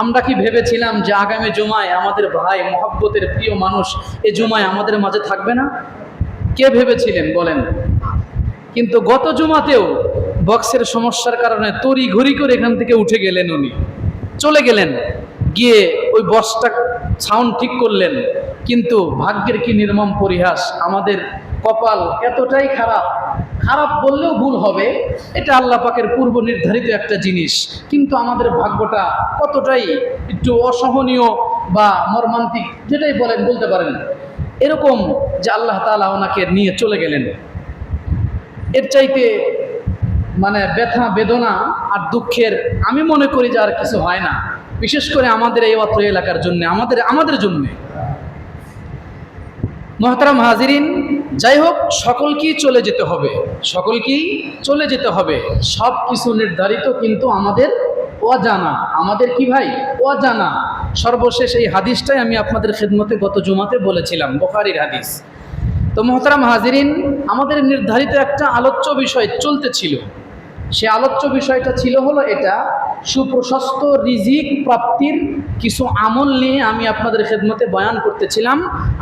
আমরা কি ভেবেছিলাম যে আগামী জুমায় আমাদের ভাই মহাব্বতের প্রিয় মানুষ এ জুমায় আমাদের মাঝে থাকবে না? কে ভেবেছিলেন বলেন? কিন্তু গত জুমাতেও বক্সের সমস্যার কারণে তড়ি ঘড়ি করে এখান থেকে উঠে গেলেন উনি। চলে গেলেন, গিয়ে ওই বক্সটা সাউন্ড ঠিক করলেন। কিন্তু ভাগ্যের কি নির্মম পরিহাস, আমাদের কপাল এতটাই খারাপ খারাপ বললেও ভুল হবে, এটা আল্লাহ পাকের পূর্ব নির্ধারিত একটা জিনিস। কিন্তু আমাদের ভাগ্যটা কতটাই একটু অসহনীয় বা মর্মান্তিক, যেটাই বলেন, বলতে পারেন এরকম যে আল্লাহ তাআলা ওনাকে নিয়ে চলে গেলেন। এর চাইতে মানে ব্যথা, বেদনা আর দুঃখের আমি মনে করি যে আর কিছু হয় না। বিশেষ করে আমাদের এই অত্র এলাকার জন্য, আমাদের আমাদের জন্য। মহতারাম হাজিরিন, যাই হোক, সকলকেই চলে যেতে হবে। সকলকেই চলে যেতে হবে। সব কিছু নির্ধারিত কিন্তু আমাদের অজানা। আমাদের কি ভাই? অজানা। সর্বশেষ এই হাদিসটাই আমি আপনাদের খেদমতে গত জুমাতে বলেছিলাম, বোখারির হাদিস। তো মহতারাম হাজিরিন, আমাদের নির্ধারিত একটা আলোচ্য বিষয় চলতেছিল সে আলোচ্য বিষয়টা ছিল হলো এটা, সুপ্রশস্ত রিজিক প্রাপ্তির কিছু আমল নিয়ে আমি আপনাদের খেদমতে বয়ান করতেছিলাম,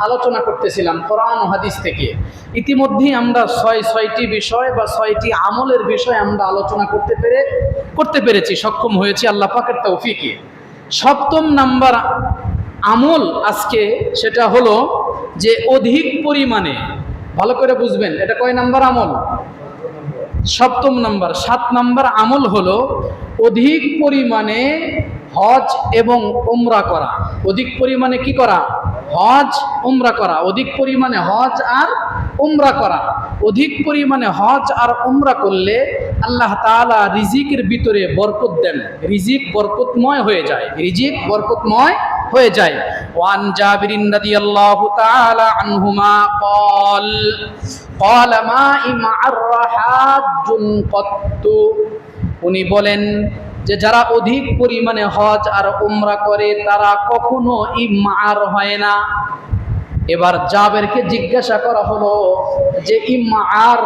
আলোচনা করতেছিলাম কোরআন হাদিস থেকে। ইতিমধ্যেই আমরা ছয়, ছয়টি বিষয় বা ছয়টি আমলের বিষয় আমরা আলোচনা করতে পেরে, করতে পেরেছি, সক্ষম হয়েছি, আল্লাহ পাকের তৌফিকে। সপ্তম নাম্বার আমল আজকে সেটা হলো যে অধিক পরিমাণে, ভালো করে বুঝবেন, এটা কয় নাম্বার আমল? সপ্তম নাম্বার। সাত নাম্বার আমল হলো অধিক পরিমাণে হজ এবং উমরা করা। অধিক পরিমাণে কি করা? হজ, উমরা করা। অধিক পরিমাণে হজ আর উমরা করা। অধিক পরিমাণে হজ আর উমরা করলে আল্লাহ তাআলা রিজিকের ভিতরে বরকত দেন। রিজিক বরকতময় হয়ে যায়। রিজিক বরকতময় হয়ে যায় ওয়ান জাবিরিন রাদিয়াল্লাহু তাআলা আনহুমা قال قال ما ইমার হাজ্জুন কত্তু উনি বলেন যে যারা অধিক পরিমাণে হজ আর উমরা করে তারা কখনো ইমার হয় না এবার জাবেরকে জিজ্ঞাসা করা হলো যে ইমার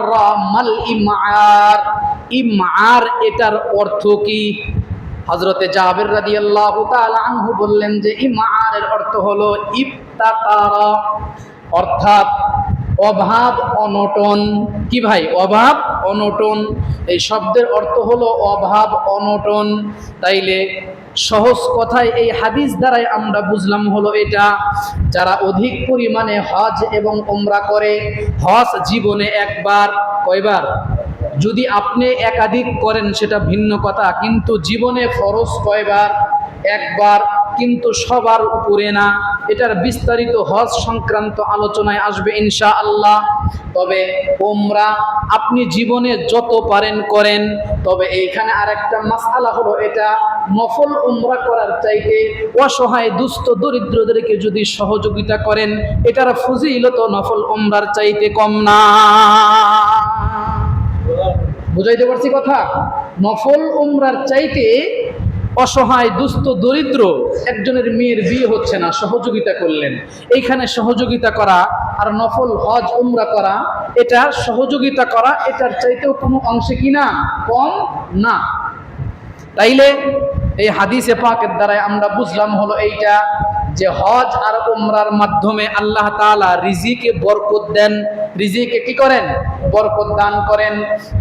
মাল ইমার ইমার এটার অর্থ কি হজরতে জাবের রাদি আল্লাহ আনহু বললেন যে ইমারের অর্থ হলো ইফতাকারা অর্থাৎ অভাব অনটন। কি ভাই? অভাব অনটন। এই শব্দের অর্থ হলো অভাব অনটন। তাইলে সহজ কথায় এই হাদিস দ্বারাই আমরা বুঝলাম হলো এটা, যারা অধিক পরিমাণে হজ এবং ওমরা করে, হজ জীবনে একবার, কয়বার? যদি আপনি একাধিক করেন সেটা ভিন্ন কথা, কিন্তু জীবনে ফরজ কয়বার? একবার, কিন্তু সবার উপরে না। এটার বিস্তারিত হজ সংক্রান্ত আলোচনায় আসবে ইনশা আল্লাহ তবে ওমরা আপনি জীবনে যত পারেন করেন। তবে এইখানে আর আরেকটা মাসালা হলো এটা, নফল উমরা করার চাইতে অসহায়, দুস্থ, দরিদ্রদেরকে যদি সহযোগিতা করেন, এটার ফজিলত নফল উমরার চাইতে কম না। বুঝাইতে পারছি কথা? নফল উমরার চাইতে অসহায়, দুস্থ, দরিদ্র একজনের মেয়ের বিয়ে হচ্ছে না, সহযোগিতা করলেন। এইখানে সহযোগিতা করা আর নফল হজ উমরা করা, এটা সহযোগিতা করা, এটার চাইতেও কোনো অংশে কিনা কম না। তাইলে এই হাদিসে পাকের দ্বারাই আমরা বুঝলাম হলো এইটা যে হজ আর উমরার মাধ্যমে আল্লাহ তালা রিজিকে বরকত দেন। রিজিকে কি করেন? বরকত দান করেন।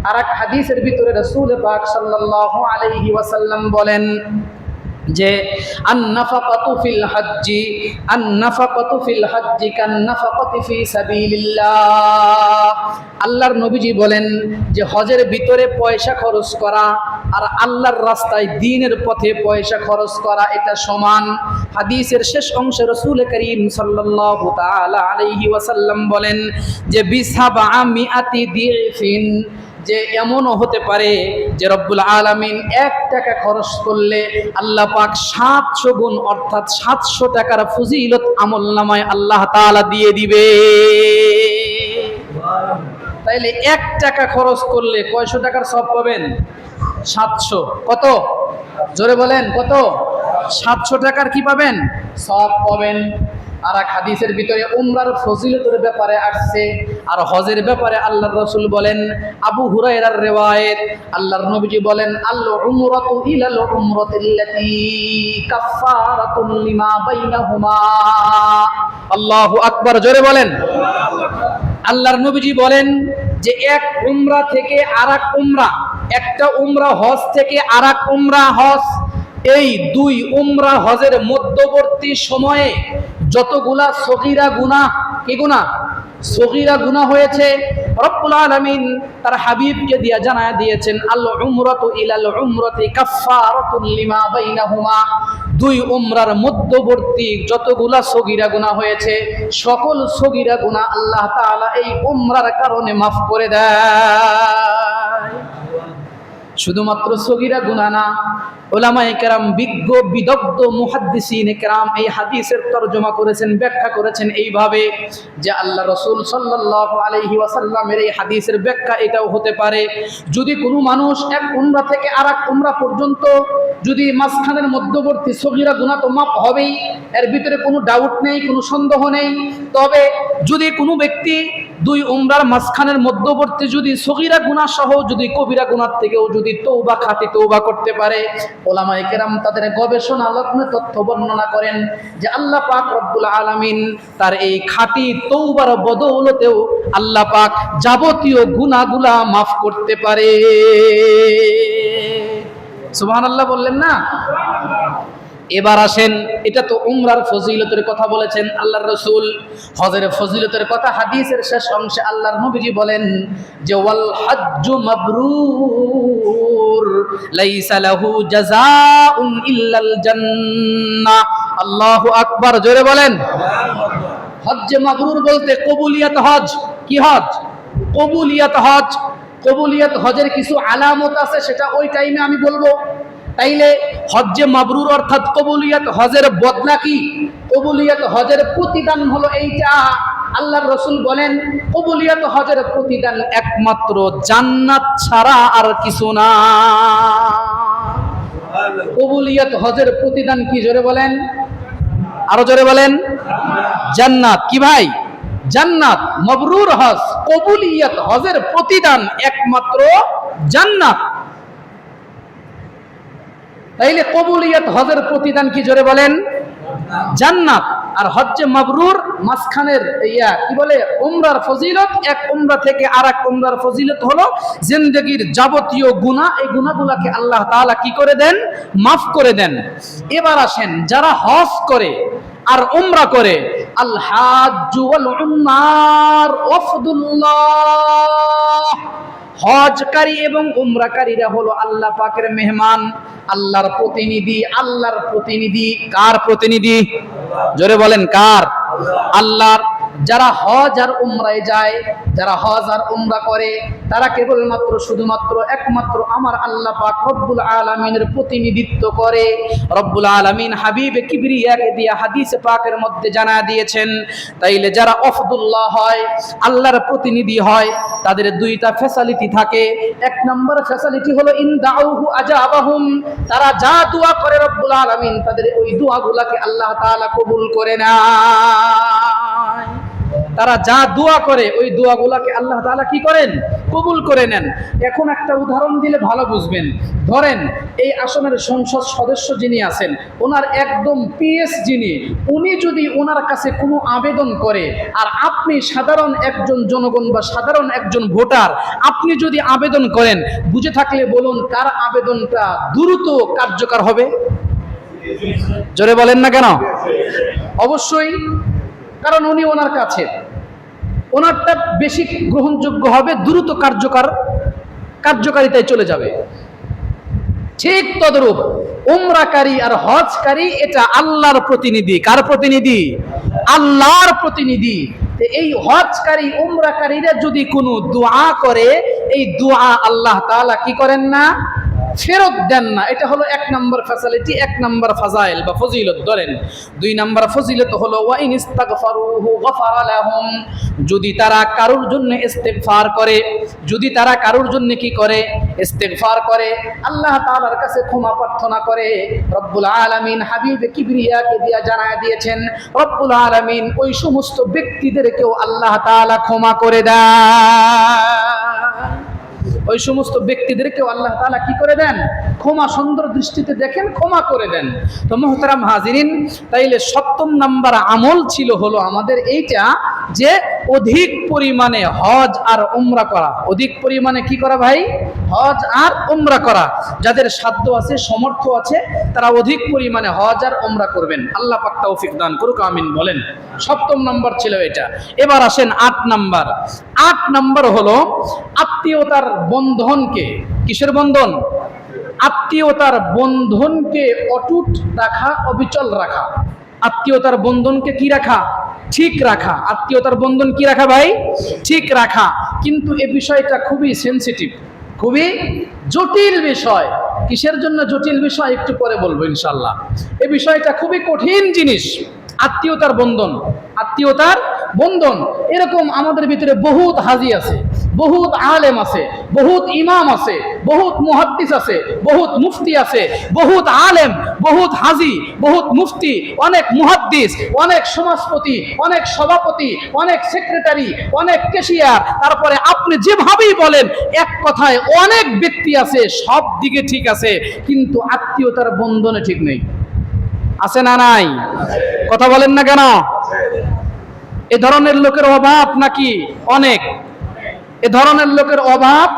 আর এক হাদিসের ভিতরে রসুল পাক সাল্লাহ আলহি ওয়াসাল্লাম বলেন যে আন্নাফাকাতু ফিল হজ্জি, আন্নাফাকাতু ফিল হজ্জি ফি আল্লাহর নবীজি বলেন যে হজের ভিতরে পয়সা খরচ করা আর আল্লাহর রাস্তায় দিনের পথে পয়সা খরচ করা এটা সমান। হাদিসের শেষ অংশে রসুল করিম সাল্লাল্লাহু তাআলা আলাইহি ওয়াসাল্লাম বলেন যে বিসাবা মিআতি দিফিন যে এমনও হতে পারে যে রব্বুল আলামিন এক টাকা খরচ করলে আল্লাহ পাক সাতশো গুণ, অর্থাৎ সাতশো টাকার ফজিলত আমল নামায় আল্লাহ তাআলা দিয়ে দিবে। তাইলে এক টাকা খরচ করলে কয়শো টাকার সব পাবেন? সাতশো। কত? জোরে বলেন, কত? সাতশো টাকার কি পাবেন? সব পাবেন। আর এক হাদিসের ভিতরে উমরার ফজিলতের ব্যাপারে আসছে আর হজের ব্যাপারে আল্লাহর রসুল বলেন, আবু হুরায়রার রেওয়ায়েত, আল্লাহর নবীজি বলেন, আল উমরাতু ইলাল উমরাতিল্লাতি কাফফারাতুন লিমা বাইনাহুমা। আল্লাহু আকবার, জোরে বলেন। আল্লাহর নবীজি বলেন যে এক উমরা থেকে আর এক উমরা, একটা উমরা হজ থেকে আর এক উমরা হজ, এই দুই উমরা হজের মধ্যবর্তী সময়ে যতগুলা সগিরা গুনাহ, কি গুনাহ? সগিরা গুনাহ হয়েছে, রব্বুল আলামিন তার হাবিবকে দিয়া জানায় দিয়েছেন, আল উমরাতু ইলাল উমরাতি কাফফারাতুন লিমা দুই উমরার মধ্যবর্তী যতগুলা সগিরা গুনাহ হয়েছে, সকল সগিরা গুনাহ আল্লাহ তাআলা এই উমরার কারণে মাফ করে দেয়। শুধুমাত্র সগিরা গুনাহ না ওলামায়ে কেরাম বিজ্ঞ, বিদগ্ধ, মুহাদ্দিসিন কেরাম এই হাদিসের তর্জমা করেছেন, ব্যাখ্যা করেছেন এইভাবে যে আল্লাহ রসুল সাল্লাল্লাহু আলাইহি ওয়াসাল্লামের এই হাদিসের ব্যাখ্যা এটাও হতে পারে। যদি কোনো মানুষ এক উমরা থেকে আর এক উমরা পর্যন্ত যদি মাঝখানের মধ্যবর্তী সগিরা গুনাহ তো মাপ হবেই, এর ভিতরে কোনো ডাউট নেই, কোনো সন্দেহ নেই। তবে যদি কোনো ব্যক্তি দুই উমরার মাঝখানের মধ্যবর্তী যদি সগিরা গুনাহ সহ যদি কবিরা গুণার থেকেও যদি তৌবা খাতি তৌবা করতে পারে ওলামায়ে কেরাম তাদের গবেষণা, লগ্ন তথ্য বর্ণনা করেন যে আল্লাহ পাক রব্বুল আলামিন তার এই খাঁটি তৌবার বদৌলতেও আল্লাহ পাক যাবতীয় গুনাহগুলা মাফ করতে পারে। সুহান আল্লাহ বললেন না? এবার আসেন, এটা তো উমরার ফজিলতের কথা বলেছেন আল্লাহর রসুল। হজের ফজিলতের কথা হাদিসের শেষ অংশে আল্লাহর নবীজি বলেন যে, ওয়াল হজ্জু মাবরুর। লাইসা লাহু জোরে বলেন। হজ্জে বলতে কবুলিয়াত হজ কি হজ কবুলিয়াত হজ কবুলিয়াত হজের কিছু আলামত আছে, সেটা ওই টাইমে আমি বলব। তাইলে হজ্জে মাবরুর অর্থাৎ কবুলিয়াত হজের বদলা কি? কবুলিয়াত হজের প্রতিদান হলো এইটা। আল্লাহর রসুল বলেন, কবুলিয়াত হজের প্রতিদান একমাত্র জান্নাত ছাড়া আর কিছু না। কবুলিয়াত হজের প্রতিদান কি জোরে বলেন? আরও জোরে বলেন। জান্নাত। কি ভাই? জান্নাত। মবরুর হজ। কবুলিয়াত হজের প্রতিদান একমাত্র জান্নাত। তাইলে কবুলিয়াত হজের প্রতিদান কি জোরে বলেন? জান্নাত। আর হজ্জে মাবরুর মাঝখানের ইয়া, কি বলে, উমরার ফজিলত, এক উমরা থেকে আর এক উমরার ফজিলত হলো জিন্দগির যাবতীয় গুনাহ। এই গুনাহগুলাকে আল্লাহ তাআলা কি করে দেন? মাফ করে দেন। এবার আসেন, যারা হজ করে আর উমরা করে হজকারী এবং উমরাকারীরা হলো আল্লাহ পাকের মেহমান, আল্লাহর প্রতিনিধি আল্লাহর প্রতিনিধি, কার প্রতিনিধি? জোরে বলেন কার? আল্লাহর যারা হজ আর উমরায় যায়, যারা হজ আর উমরা করে, তারা কেবলমাত্র, শুধুমাত্র, একমাত্র আমার আল্লাহ পাক রব্বুল আলামিনের প্রতিনিধিত্ব করে। রব্বুল আলামিন হাবিবে কিবরিয়াকে দিয়া হাদিস পাকের মধ্যে জানা দিয়েছেন, তাইলে যারা অফদুল্লাহ হয়, আল্লাহর প্রতিনিধি হয়, তাদের দুইটা ফ্যাসিলিটি থাকে। এক নম্বর ফ্যাসিলিটি হলো, ইন দাউহু আজাবাহুম, তারা যা দোয়া করে রব্বুল আলামিন, তাদের ওই দোয়াগুলাকে আল্লাহ তাআলা কবুল করে নেয়। তারা যা দোয়া করে, ওই দোয়াগুলাকে আল্লাহ তাআলা কি করেন? কবুল করে নেন। এখন একটা উদাহরণ দিলে ভালো বুঝবেন। ধরেন, এই আসনের সংসদ সদস্য যিনি আছেন, ওনার একদম পিএস যিনি, উনি যদি ওনার কাছে কোনো আবেদন করে, আর আপনি সাধারণ একজন জনগণ বা সাধারণ একজন ভোটার, আপনি যদি আবেদন করেন, বুঝে থাকলে বলুন, কার আবেদনটা দ্রুত কার্যকর হবে? জোরে বলেন না কেন? অবশ্যই, কারণ উনি ওনার কাছে। ওনারটা বেশি গ্রহণযোগ্য হবে, দ্রুত কার্যকর, কার্যকারিতায় চলে যাবে। ঠিক তদরূপ, উমরাকারী আর হজকারী, এটা আল্লাহর প্রতিনিধি। কার প্রতিনিধি? আল্লাহর প্রতিনিধি। এই হজকারী, উমরাকারীরা যদি কোনো দোয়া করে, এই দোয়া আল্লাহ তাআলা কি করেন না? ফেরত দেন না। এটা হলো এক নম্বর ফ্যাসিলিটি এক নম্বর ফাজাইল বা ফজিলত। ধরেন, দুই নম্বর ফজিলত হলো, ওয়াইন ইস্তাগফারুহু যদি তারা কারোর জন্য ইস্তেগফার করে, যদি তারা কারোর জন্য কি করে? ইস্তেগফার করে। আল্লাহ তাআলার কাছে ক্ষমা প্রার্থনা করে। রব্বুল আলামিন হাবিব কিবরিয়াকে দিয়া জানায় দিয়েছেন, রব্বুল আলামিন ওই সমস্ত ব্যক্তিদেরকেও আল্লাহ তাআলা ক্ষমা করে দেয় ওই সমস্ত ব্যক্তিদেরকেও আল্লাহ তালা কি করে দেন? ক্ষমা সুন্দর দৃষ্টিতে দেখেন, ক্ষমা করে দেন। তো মোহতারাম হাজিরিন, তাইলে সপ্তম নাম্বার আমল ছিল হলো আমাদের এইটা যে অধিক পরিমাণে হজ আর উমরা করা। অধিক পরিমাণে কি করা ভাই? হজ আর উমরা করা। যাদের সাধ্য আছে সমর্থ আছে, তারা অধিক পরিমাণে হজ আর উমরা করবেন। আল্লাহ পাক তৌফিক দান করুক, আমিন বলেন। সপ্তম নম্বর ছিল এটা। এবার আসেন আট নাম্বার। আট নাম্বার হলো আত্মীয়তার বন্ধনকে। কিসের বন্ধন? আত্মীয়তার বন্ধনকে অটুট রাখা, অবিচল রাখা। আত্মীয়তার বন্ধনকে কি রাখা? ঠিক রাখা। আত্মীয়তার বন্ধন কি রাখা ভাই? ঠিক রাখা। কিন্তু এ বিষয়টা খুবই সেন্সিটিভ খুবই জটিল বিষয়। কিসের জন্য জটিল বিষয় একটু পরে বলব ইনশাল্লাহ এ বিষয়টা খুবই কঠিন জিনিস, আত্মীয়তার বন্ধন। আত্মীয়তার বন্ধন। এরকম আমাদের ভিতরে বহুত হাজি আছে, বহুত আলেম আছে, বহুত ইমাম আছে, বহুত মুহাদ্দিস আছে, বহুত মুফতি আছে, বহুত আলেম, বহুত হাজি, বহুত মুফতি, অনেক মুহাদ্দিস, অনেক সমাজপতি, অনেক সভাপতি, অনেক সেক্রেটারি, অনেক কেশিয়ার তারপরে আপনি যেভাবেই বলেন, এক কথায় অনেক ব্যক্তি আছে, সব দিকে ঠিক আছে, কিন্তু আত্মীয়তার বন্ধনে ঠিক নেই। আছে না নাই? কথা বলেন না কেন? এ ধরনের লোকের অভাব নাকি অনেক? এ ধরনের লোকের অভাব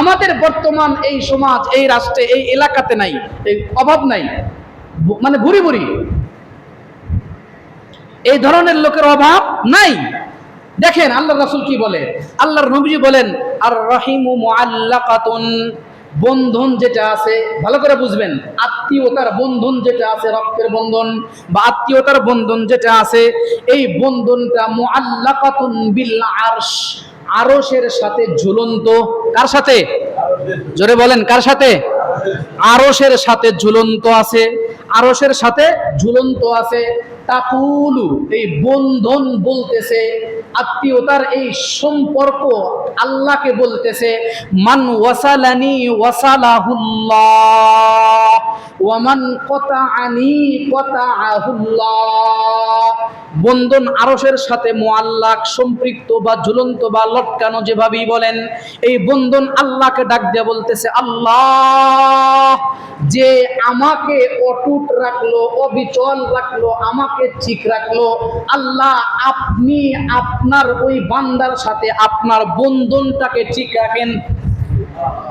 আমাদের বর্তমান এই সমাজ, এই রাষ্ট্রে, এই এলাকাতে নাই, এই অভাব নাই। মানে ভুরি ভুরি। এই ধরনের লোকের অভাব নাই। দেখেন আল্লাহ রাসূল কি বলে? আল্লাহর নবীজি বলেন আর রহিমু মুআল্লাকাতুন। বন্ধন যেটা আছে, ভালো করে বুঝবেন, আত্মীয়তার বন্ধন যেটা আছে, রক্তের বন্ধন বা আত্মীয়তার বন্ধন যেটা আছে, এই বন্ধনটা মুআল্লাকাতুন বিল আরশ, আরশের সাথে ঝুলন্ত, কার সাথে? জোরে বলেন, কার সাথে? আরশের সাথে ঝুলন্ত আছে। আরশের সাথে ঝুলন্ত আছে। তাকুলু এই বন্ধন বলতেছে, আত্মীয়তার এই সম্পর্ক আল্লাহকে বলতেছে, মান ওয়াসালানি ওয়াসালাহুল্লাহ, ওয়ামান কতাআনি কতাআহুল্লাহ। বন্ধন আরশের সাথে মুআল্লাক, সম্পৃক্ত বা ঝুলন্ত বা লটকানো যেভাবেই বলেন, এই বন্ধন আল্লাহকে ডাক দিয়ে বলতেছে, আল্লাহ, যে আমাকে অটুট রাখল, অবিচল রাখল, আমাকে ঠিক রাখল। আল্লাহ, আপনি আপনার ওই বান্দার সাথে আপনার বন্ধনটাকে ঠিক রাখেন।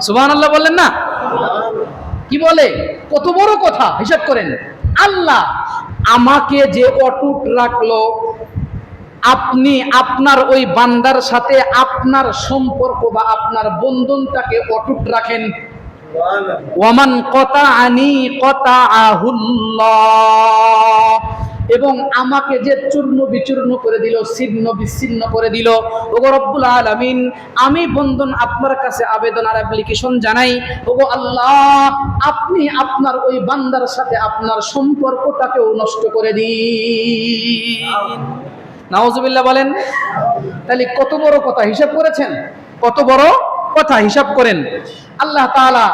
সুবহান আল্লাহ বললেন না? কি বলে? কত বড় কথা, হিসাব করেন। আল্লাহ, আমাকে যে অটুট রাখল, আপনি আপনার ওই বান্দার সাথে আপনার সম্পর্ক বা আপনার বন্ধনটাকে অটুট রাখেন। ওয়ামান কতা আনি কতা আহুল্লাহ এবং আমাকে যে চূর্ণ বিচূর্ণ করে দিল, ছিন্ন বিচ্ছিন্ন করে দিল, ওগো রব্বুল আলামিন, আমি বন্ধন আপনার কাছে আবেদন আর অ্যাপ্লিকেশন জানাই, ওগো আল্লাহ, আপনি আপনার ওই বান্দার সাথে আপনার সম্পর্কটাকেও নষ্ট করে দিন। নাওজুবিল্লাহ বলেন, তাহলে কত বড় কথা হিসাব করেছেন? কত বড় কথা হিসাব করেন? আল্লাহ তালা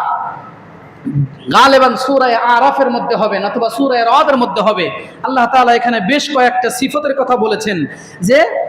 গালেবান সুরায় আরফের মধ্যে হবে নতুবা সুরায় রদের মধ্যে হবে। আল্লাহ তাআলা এখানে বেশ কয়েকটা সিফতের কথা বলেছেন যে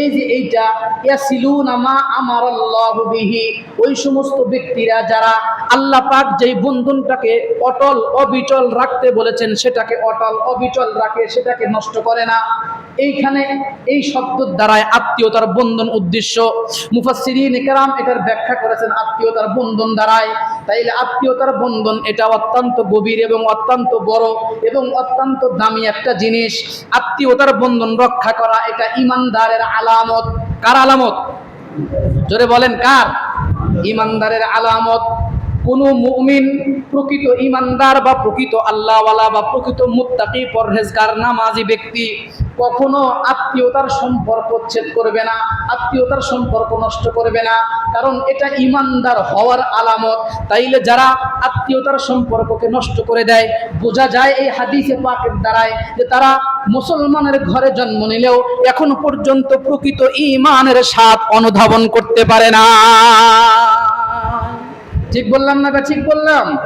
এই যে এইটা, ইয়াসিলুনা মা আমার আল্লাহ বিহি, ওই সমস্ত ব্যক্তিরা যারা আল্লাহ পাক যেই বন্ধনটাকে অটল, অবিচল রাখতে বলেছেন, সেটাকে অটল, অবিচল রাখে, সেটাকে নষ্ট করে না। এইখানে এই শব্দের দ্বারায় আত্মীয়তার বন্ধন উদ্দেশ্য। মুফাসসিরিন কেরাম এটার ব্যাখ্যা করেছেন আত্মীয়তার বন্ধন দ্বারায়। তাইলে আত্মীয়তার বন্ধন এটা অত্যন্ত গভীর এবং অত্যন্ত বড় এবং অত্যন্ত দামি একটা জিনিস। আত্মীয়তার বন্ধন রক্ষা করা এটা ইমানদারের আলামত। কার আলামত? জোরে বলেন, কার? ইমানদারের আলামত। কোন মুমিন প্রকৃত ইমানদার বা প্রকৃত আল্লাহওয়ালা বা প্রকৃত মুত্তাকি, পরহেজগার, নামাজি ব্যক্তি কখনো আত্মীয়তার সম্পর্ক ছেদ করবে না, আত্মীয়তার সম্পর্ক নষ্ট করবে না। কারণ এটা ইমানদার হওয়ার আলামত। তাইলে যারা আত্মীয়তার সম্পর্ককে নষ্ট করে দেয়, বোঝা যায় এই হাদিসে পাকের দ্বারায় যে তারা মুসলমানের ঘরে জন্ম নিলেও এখন পর্যন্ত প্রকৃত ইমানের স্বাদ অনুধাবন করতে পারে না। ঠিক বললাম না ঠিক বললাম।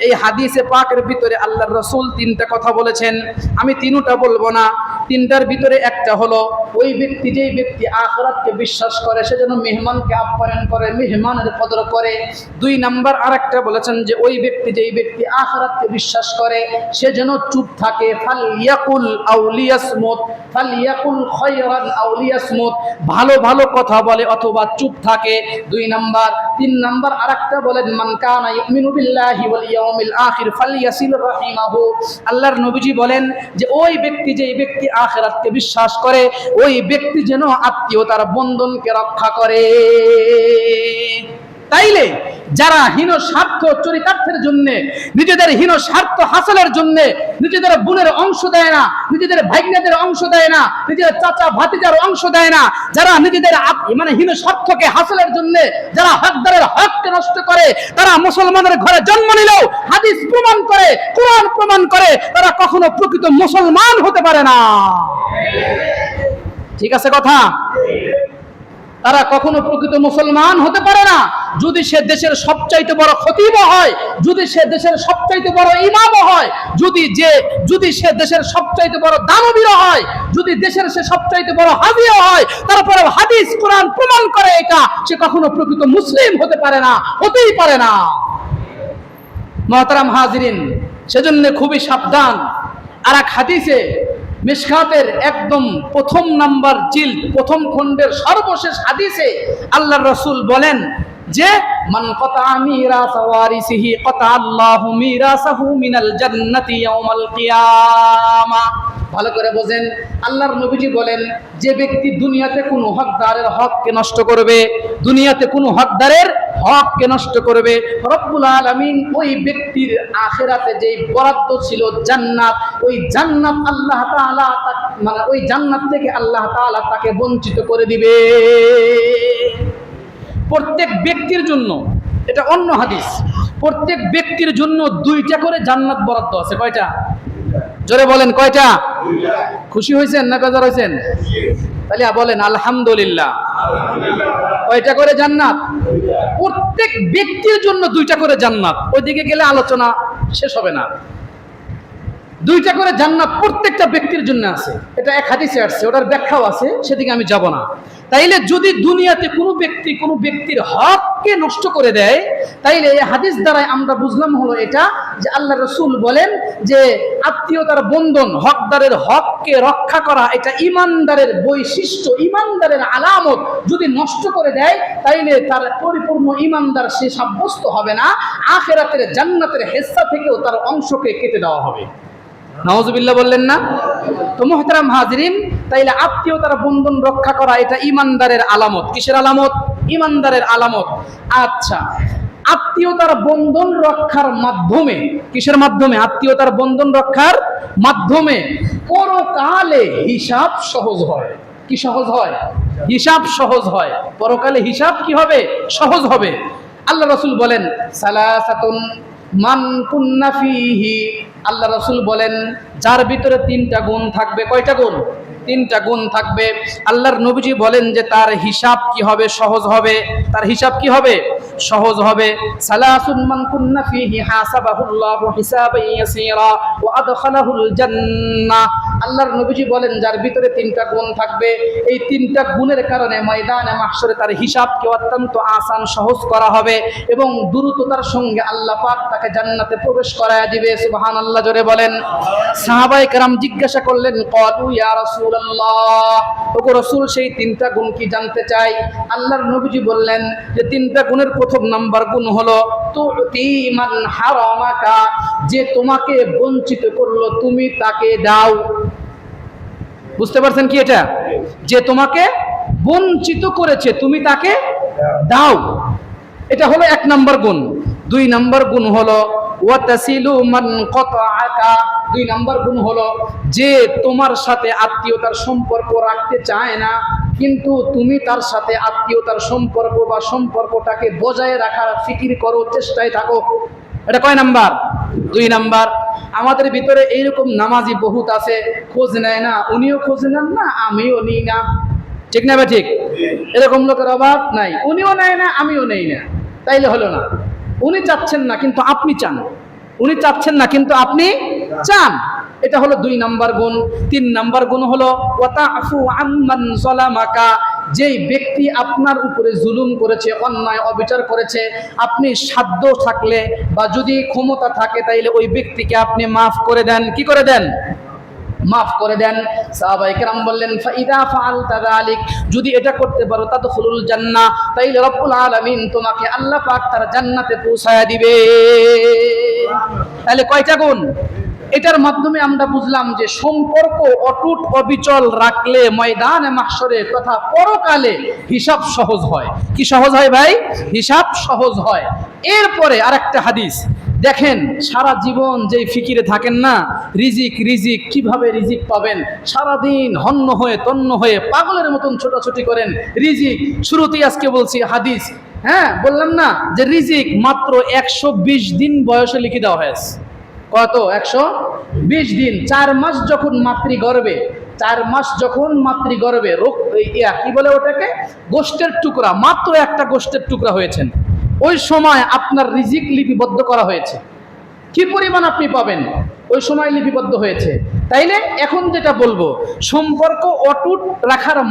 এই হাদিসে পাকের ভিতরে আল্লাহর রসুল তিনটা কথা বলেছেন। আমি তিনটা বলব না। তিনটার ভিতরে একটা হলো, ওই ব্যক্তি যেই ব্যক্তি আখরাতকে বিশ্বাস করে, সে যেন মেহমানকে আপ্যায়ন করে, মেহমানের কদর করে। দুই নাম্বার আর একটা বলেছেন যে, ওই ব্যক্তি যেই ব্যক্তি আখরাতকে বিশ্বাস করে, সে যেন চুপ থাকে। ফাল ইয়াকুল আউলিয়াসমুত ফাল ইয়াকুল খয়রান আউলিয়াসমুত। ভালো ভালো কথা বলে অথবা চুপ থাকে। দুই নাম্বার। তিন নাম্বার আর একটা বলেন, মান কানা ইউমিনু বিল্লাহি আখির ফালইয়াসিল রাহিমাহু। আল্লাহর নবীজি বলেন যে, ওই ব্যক্তি যেই ব্যক্তি আখিরাতকে বিশ্বাস করে ওই ব্যক্তি যেন আত্মীয়তার বন্ধনকে রক্ষা করে। তাইলে যারা হীন স্বার্থ চরিতার্থের জন্য, নিজেদের হীন স্বার্থ হাসলের জন্য, নিজেদের বোনের অংশ দেয় না, নিজেদের ভাগ্যদের অংশ দেয় না নিজেদের চাচা ভাতিজার অংশ দেয় না, যারা নিজেদের মানে হীন স্বার্থকে হাসলের জন্য, যারা হকদারের হককে নষ্ট করে, তারা মুসলমানের ঘরে জন্ম নিলেও হাদিস প্রমাণ করে, কোরআন প্রমাণ করে, তারা কখনো প্রকৃত মুসলমান হতে পারে না। ঠিক আছে কথা? তারা কখনো প্রকৃত মুসলমান হতে পারে না। যদি সে দেশের সবচাইতে বড় খতিব হয়, যদি সে দেশের সবচাইতে বড় ইমামও হয়, যদি যে, যদি সে দেশের সবচাইতে বড় দানবীর হয়, যদি দেশের সে সবচাইতে বড় হাদিও হয়, তারপরে হাদিস, কোরআন প্রমাণ করে এটা, সে কখনো প্রকৃত মুসলিম হতে পারে না, হতেই পারে না। মহতারাম হাজরিন, সেজন্য খুবই সাবধান। আর এক হাদিসে মিশকাতের একদম প্রথম নাম্বার জিল প্রথম খণ্ডের সর্বশেষ হাদিসে আল্লাহ রসুল বলেন যে, মান কতা মিরাস ওয়ারিসিহি কতা আল্লাহু মিরাসাহু মিনাল জান্নাতি ইয়াউমাল কিয়ামা। ভালো করে বোঝেন, আল্লাহর নবীজি বলেন, যে ব্যক্তি দুনিয়াতে কোনো হকদারের হককে নষ্ট করবে, দুনিয়াতে কোনো হকদারের হককে নষ্ট করবে, রব্বুল আলামিন ওই ব্যক্তির আখেরাতে যেই বরাদ্দ ছিল জান্নাত, ওই জান্নাত আল্লাহ তাআলা মানে ওই জান্নাত থেকে আল্লাহ তাআলা তাকে বঞ্চিত করে দিবে। প্রত্যেক ব্যক্তির জন্য, এটা অন্য হাদিস, প্রত্যেক ব্যক্তির জন্য দুইটা করে জান্নাত বরাদ্দ আছে, কয়টা? জোরে বলেন, কয়টা? খুশি হয়েছেন না বেজার হয়েছেন তাহলে বলেন, আলহামদুলিল্লাহ। কয়টা করে জান্নাত? প্রত্যেক ব্যক্তির জন্য দুইটা করে জান্নাত, ওইদিকে গেলে আলোচনা শেষ হবে না। দুইটা করে জান্নাত প্রত্যেকটা ব্যক্তির জন্য আছে। এটা এক হাদিসে আসছে, ওটার ব্যাখ্যাও আছে, সেদিকে আমি যাব না। তাইলে যদি দুনিয়াতে কোনো ব্যক্তি কোনো ব্যক্তির হককে নষ্ট করে দেয়, তাইলে এই হাদিস দ্বারাই আমরা বুঝলাম হলো এটা যে আল্লাহ রসুল বলেন যে আত্মীয়তার বন্ধন হকদারের হককে রক্ষা করা, এটা ইমানদারের বৈশিষ্ট্য ইমানদারের আলামত যদি নষ্ট করে দেয়, তাইলে তার পরিপূর্ণ ইমানদার সে সাব্যস্ত হবে না, আখেরাতের জান্নাতের হেস্সা থেকেও তার অংশকে কেটে দেওয়া হবে। নওয়াজবিল্লাহ বললেন না? তো মোহতারাম হাজরিন, তাইলে আত্মীয়তার বন্ধন রক্ষা করা এটা ইমানদারের আলামত। কিসের আলামত? ইমানদারের আলামত। আচ্ছা আত্মীয়তার বন্ধন রক্ষার মাধ্যমে, কিসের মাধ্যমে? আত্মীয়তার বন্ধন রক্ষার মাধ্যমে। পরকালে হিসাব সহজ হয়। কি সহজ হয়? হিসাব সহজ হয়। পরকালে হিসাব কি হবে? সহজ হবে। আল্লাহ রসুল বলেন, সালাসাতুন মান কুন্নাফিহি আল্লাহ রসুল বলেন, যার ভিতরে তিনটা গুণ থাকবে, কয়টা গুণ? তিনটা গুণ থাকবে। আল্লাহর নবীজি বলেন যে তার হিসাব কি হবে, সহজ হবে? তার হিসাব কি হবে? সহজ হবে। সালাসুন মান কুন্না ফিহি হাসাবাহুল্লাহু হিসাবান ইয়াসীরা ওয়া আদখালাহুল জান্নাহ আল্লাহর নবীজি বলেন, যার ভিতরে তিনটা গুণ থাকবে। এই তিনটা গুণের কারণে ময়দানে মাহশরে তার হিসাবকে অত্যন্ত আসান সহজ করা হবে এবং দ্রুততার সঙ্গে আল্লাহ পাক তাকে জান্নাতে প্রবেশ করায় দিবে। সুবহানাল্লাহ জোরে বলেন। সাহাবায়ে কেরাম জিজ্ঞাসা করলেন ক্বালু ইয়া রাসূলুল্লাহ? ওগো রাসূল, সেই তিনটা গুণ কি জানতে চাই? আল্লাহর নবীজি বললেন যে, তিনটা গুণের প্রথম নাম্বার গুণ হলো যে তোমাকে বঞ্চিত করল, তুমি তাকে দাও। বুঝতে পারছেন কি এটা? যে তোমাকে বঞ্চিত করেছে, তুমি তাকে দাও। এটা হলো এক নম্বর গুণ। দুই নম্বর গুণ হলো মান দুই নম্বর গুণ হলো, যে তোমার সাথে আত্মীয়তার সম্পর্ক রাখতে চায় না কিন্তু তুমি তার সাথে আত্মীয়তার সম্পর্ক বা সম্পর্কটাকে বজায় রাখার ফিকির করো, চেষ্টায় থাকো। এটা কয় নাম্বার? দুই নাম্বার, আমাদের ভিতরে এইরকম নামাজি বহুত আছে, খোঁজ নেয় না। উনিও খোঁজ নেন না, আমিও নিই না। ঠিক না ঠিক? এরকম লোকের অভাব নাই। উনিও নেয় না, আমিও নেই না। তাইলে হলো না। উনি চাচ্ছেন না, কিন্তু আপনি চান। উনি চাচ্ছেন না, কিন্তু আপনি চান। এটা হলো দুই নাম্বার গুণ। তিন নাম্বার গুণ হলো আম্মান যালামাকা যেই ব্যক্তি আপনার উপরে জুলুম করেছে, অন্যায় অবিচার করেছে, আপনি সাধ্য থাকলে বা যদি ক্ষমতা থাকে তাইলে ওই ব্যক্তিকে আপনি মাফ করে দেন। কি করে দেন? মাফ করে দেন। সাহাবাই কেরাম বললেন, ফাইদা ফাআলতা যালিক যদি এটা করতে পারো, তাদখুলুল জান্নাহ। তাইলে রব্বুল আলামিন তোমাকে আল্লাহ পাক তার জান্নাতে পৌঁছায়া দিবে। তাহলে কয়টা গুণ? এটার মাধ্যমে আমরা বুঝলাম যে সম্পর্ক অটুট অবিচল রাখলে ময়দানে মাহশরে তথা পরকালে হিসাব সহজ হয়। কি সহজ হয় ভাই? হিসাব সহজ হয়। এরপরে আরেকটা হাদিস। দেখেন, সারা জীবন যেই ফিকিরে থাকেন না, রিজিক রিজিক, কীভাবে রিজিক পাবেন? সারাদিন হন্য হয়ে, তন্ন হয়ে পাগলের মতন ছোটাছুটি করেন। রিজিক, শুরুতেই আজকে বলছি হাদিস। হ্যাঁ বললাম না যে রিজিক মাত্র একশো বিশ দিন বয়সে লিখে দেওয়া হয়েছে। কত? একশো বিশ দিন। চার মাস যখন মাতৃ গর্বে চার মাস যখন মাতৃ গর্বে রোগ ইয়া, কি বলে ওটাকে? গোষ্ঠের টুকরা। মাত্র একটা গোষ্ঠের টুকরা হয়েছেন। ওই সময় আপনার রিজিক লিপিবদ্ধ করা হয়েছে। কি পরিমাণ আপনি পাবেন? ওই সময় লিপিবদ্ধ হয়েছে। তাইলে এখন যেটা বলব, সম্পর্ক অটুট রাখার